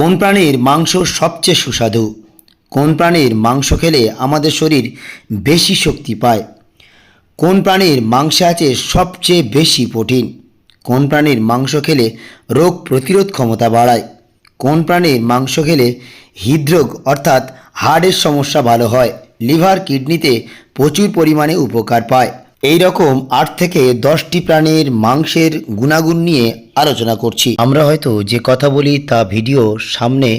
কোন প্রাণীর মাংস সবচেয়ে সুস্বাদু? কোন প্রাণীর মাংস খেলে আমাদের শরীর বেশি শক্তি পায়? কোন প্রাণীর মাংসে আছে সবচেয়ে বেশি প্রোটিন? কোন প্রাণীর মাংস খেলে রোগ প্রতিরোধ ক্ষমতা বাড়ায়? কোন প্রাণীর মাংস খেলে হৃদরোগ অর্থাৎ হার্টের সমস্যা ভালো হয়? লিভার কিডনিতে প্রচুর পরিমাণে উপকার পায়? এই রকম আট থেকে দশটি প্রাণীর মাংসের গুণাগুণ নিয়ে আলোচনা করছি। আমরা হয়তো যে কথা বলি তা ভিডিও সামনে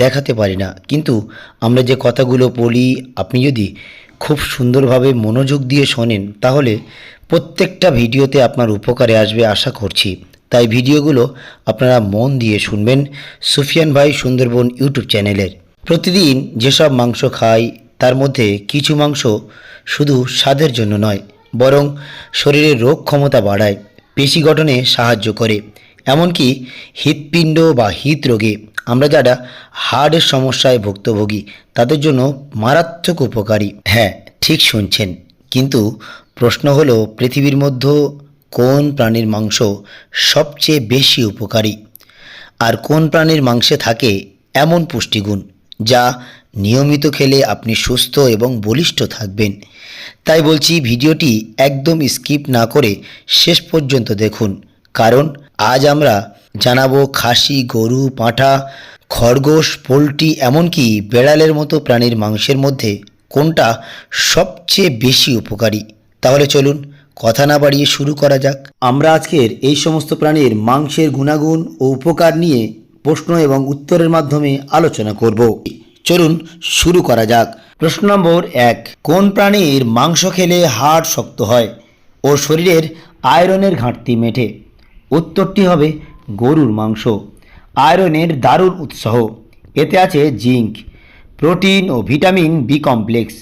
দেখাতে পারি না। কিন্তু আমরা যে কথাগুলো বলি, আপনি যদি খুব সুন্দরভাবে মনোযোগ দিয়ে শোনেন, তাহলে প্রত্যেকটা ভিডিওতে আপনার উপকারে আসবে আশা করছি। তাই ভিডিওগুলো আপনারা মন দিয়ে শুনবেন সুফিয়ান ভাই সুন্দরবন ইউটিউব চ্যানেলের। প্রতিদিন যেসব মাংস খাই, তার মধ্যে কিছু মাংস শুধু স্বাদের জন্য নয় বরং শরীরের রোগ ক্ষমতা বাড়ায়, পেশি গঠনে সাহায্য করে। এমনকি হৃৎপিণ্ড বা হৃদরোগে আমরা যারা হার্টের সমস্যায় ভুক্তভোগী, তাদের জন্য মারাত্মক উপকারী। হ্যাঁ ঠিক শুনছেন। কিন্তু প্রশ্ন হলো, পৃথিবীর মধ্যে কোন প্রাণীর মাংস সবচেয়ে বেশি উপকারী? আর কোন প্রাণীর মাংসে থাকে এমন পুষ্টিগুণ? যা নিয়মিত খেলে আপনি সুস্থ এবং বলিষ্ঠ থাকবেন। তাই বলছি ভিডিওটি একদম স্কিপ না করে শেষ পর্যন্ত দেখুন। কারণ আজ আমরা জানাব খাসি, গরু, পাঁঠা, খরগোশ, পোলট্রি এমনকি বেড়ালের মতো প্রাণীর মাংসের মধ্যে কোনটা সবচেয়ে বেশি উপকারী। তাহলে চলুন কথা না বাড়িয়ে শুরু করা যাক। আমরা আজকের এই সমস্ত প্রাণীর মাংসের গুণাগুণ ও উপকার নিয়ে প্রশ্ন এবং উত্তরের মাধ্যমে আলোচনা করব। চলুন শুরু করা যাক। প্রশ্ন নম্বর এক, কোন প্রাণীর মাংস খেলে হাড় শক্ত হয়? ও শরীরের আয়রনের ঘাটতি মেটে। উত্তরটি হবে গরুর মাংস। আয়রনের দারুণ উৎসাহ। এতে আছে জিঙ্ক, প্রোটিন ও ভিটামিন বি কমপ্লেক্স।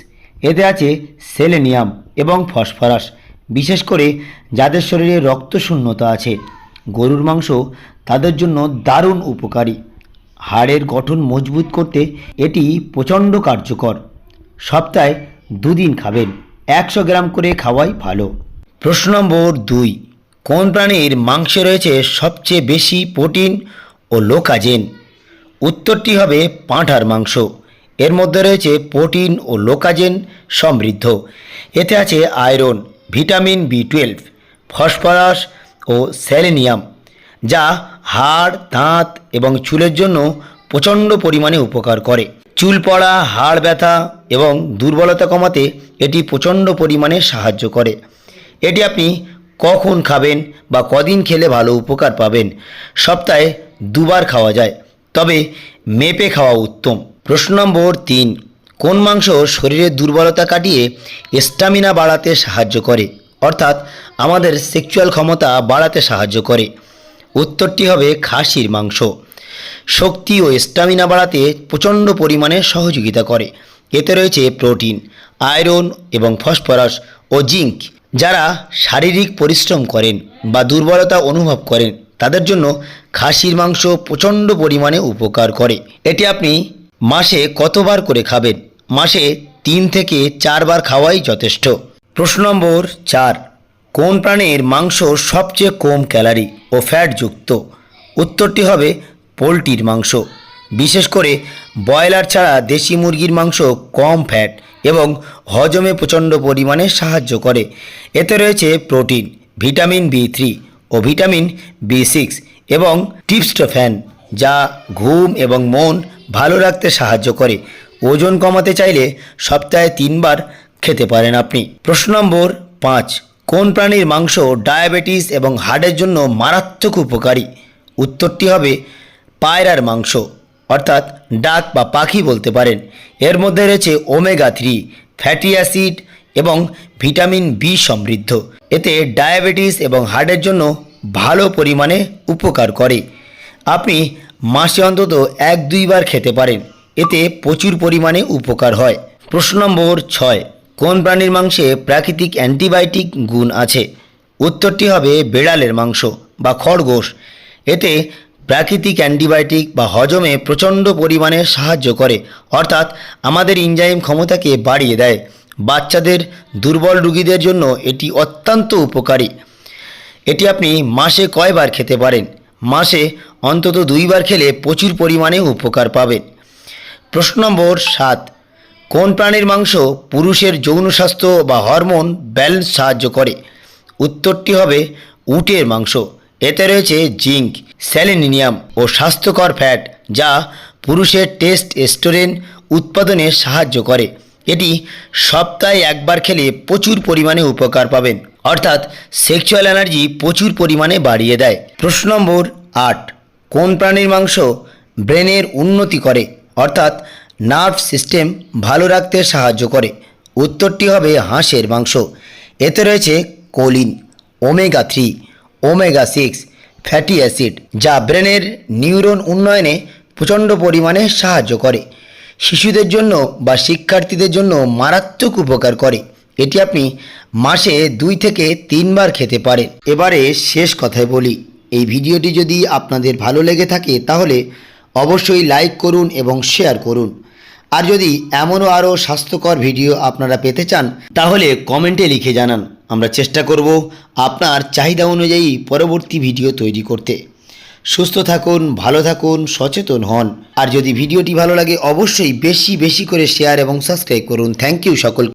এতে আছে সেলেনিয়াম এবং ফসফরাস। বিশেষ করে যাদের শরীরে রক্তশূন্যতা আছে। গরুর মাংস তাদের জন্য দারুণ উপকারী। হাড়ের গঠন মজবুত করতে এটি প্রচণ্ড কার্যকর। সপ্তাহে দুদিন খাবেন, একশো গ্রাম করে খাওয়াই ভালো। প্রশ্ন নম্বর দুই, কোন প্রাণীর মাংসে রয়েছে সবচেয়ে বেশি প্রোটিন ও লোকাজেন? উত্তরটি হবে পাঁঠার মাংস। এর মধ্যে রয়েছে প্রোটিন ও লোকাজেন সমৃদ্ধ। এতে আছে iron, vitamin B twelve, phosphorus ও সেলেনিয়াম, যা হাড়, দাঁত এবং চুলের জন্য প্রচণ্ড পরিমাণে উপকার করে। চুল পড়া, হাড় ব্যথা এবং দুর্বলতা কমাতে এটি প্রচণ্ড পরিমাণে সাহায্য করে। এটি আপনি কখন খাবেন বা কদিন খেলে ভালো উপকার পাবেন সপ্তাহে দুবার খাওয়া যায়, তবে মেপে খাওয়া উত্তম। প্রশ্ন নম্বর তিন, কোন মাংস শরীরের দুর্বলতা কাটিয়ে স্টামিনা বাড়াতে সাহায্য করে? অর্থাৎ আমাদের সেক্সুয়াল ক্ষমতা বাড়াতে সাহায্য করে। উত্তরটি হবে খাসির মাংস। শক্তি ও স্টামিনা বাড়াতে প্রচণ্ড পরিমাণে সহযোগিতা করে। এতে রয়েছে প্রোটিন আয়রন এবং ফসফরাস ও জিঙ্ক যারা শারীরিক পরিশ্রম করেন বা দুর্বলতা অনুভব করেন, তাদের জন্য খাসির মাংস প্রচণ্ড পরিমাণে উপকার করে। এটি আপনি মাসে কতবার করে খাবেন? মাসে তিন থেকে চারবার খাওয়াই যথেষ্ট। প্রশ্ন নম্বর চার, কোন প্রাণীর মাংস সবচেয়ে কম ক্যালারি ও ফ্যাটযুক্ত? উত্তরটি হবে পোলট্রির মাংস। বিশেষ করে ব্রয়লার ছাড়া দেশি মুরগির মাংস কম ফ্যাট এবং হজমে প্রচণ্ড পরিমাণে সাহায্য করে। এতে রয়েছে প্রোটিন, ভিটামিন বি থ্রি ও ভিটামিন বি সিক্স এবং টিপস্টোফ্যান যা ঘুম এবং মন ভালো রাখতে সাহায্য করে। ওজন কমাতে চাইলে সপ্তাহে তিনবার খেতে পারেন আপনি। প্রশ্ন নম্বর পাঁচ, কোন প্রাণীর মাংস ডায়াবেটিস এবং হার্টের জন্য মারাত্মক উপকারী? উত্তরটি হবে পায়রার মাংস, অর্থাৎ ডাক বা পাখি বলতে পারেন। এর মধ্যে রয়েছে ওমেগা থ্রি, ফ্যাটি অ্যাসিড এবং ভিটামিন বি সমৃদ্ধ। এতে ডায়াবেটিস এবং হার্টের জন্য ভালো পরিমাণে উপকার করে। আপনি মাসে অন্তত এক দুইবার খেতে পারেন। এতে প্রচুর পরিমাণে উপকার হয়। প্রশ্ন নম্বর ছয় কোন প্রাণীর মাংসে প্রাকৃতিক অ্যান্টিবায়োটিক গুণ আছে? উত্তরটি হবে বেড়ালের মাংস বা খরগোশ। এতে প্রাকৃতিক অ্যান্টিবায়োটিক বা হজমে প্রচণ্ড পরিমাণে সাহায্য করে, অর্থাৎ আমাদের ইনজাইম ক্ষমতাকে বাড়িয়ে দেয়। বাচ্চাদের দুর্বল রুগীদের জন্য এটি অত্যন্ত উপকারী। এটি আপনি মাসে কয়বার খেতে পারেন? মাসে অন্তত দুইবার খেলে প্রচুর পরিমাণে উপকার পাবেন। প্রশ্ন নম্বর সাত। কোন প্রাণীর মাংস পুরুষের যৌন স্বাস্থ্য বা হরমোন ব্যালেন্স সাহায্য করে? উত্তরটি হবে উটের মাংস। এতে রয়েছে জিঙ্ক স্যালিনিয়াম ও স্বাস্থ্যকর ফ্যাট, যা পুরুষের টেস্ট এস্টোরেন উৎপাদনে সাহায্য করে। এটি সপ্তাহে একবার খেলে প্রচুর পরিমাণে উপকার পাবেন। অর্থাৎ সেক্সুয়াল এনার্জি প্রচুর পরিমাণে বাড়িয়ে দেয়। প্রশ্ন নম্বর আট, কোন প্রাণীর মাংস ব্রেনের উন্নতি করে? অর্থাৎ নার্ভ সিস্টেম ভালো রাখতে সাহায্য করে। উত্তরটি হবে হাঁসের মাংস। এতে রয়েছে choline, omega three, omega six, fatty acid, যা ব্রেনের নিউরন উন্নয়নে প্রচণ্ড পরিমাণে সাহায্য করে। শিশুদের জন্য বা শিক্ষার্থীদের জন্য মারাত্মক উপকার করে। এটি আপনি মাসে দুই থেকে তিনবার খেতে পারেন। এবারে শেষ কথায় বলি, এই ভিডিওটি যদি আপনাদের ভালো লেগে থাকে তাহলে অবশ্যই লাইক করুন এবং শেয়ার করুন। আর যদি এমনও আরও স্বাস্থ্যকর ভিডিও আপনারা পেতে চান, তাহলে কমেন্টে লিখে জানান। আমরা চেষ্টা করব আপনার চাহিদা অনুযায়ী পরবর্তী ভিডিও তৈরি করতে। সুস্থ থাকুন, ভালো থাকুন, সচেতন হন। আর যদি ভিডিওটি ভালো লাগে, অবশ্যই বেশি বেশি করে শেয়ার এবং সাবস্ক্রাইব করুন। থ্যাংক ইউ সকল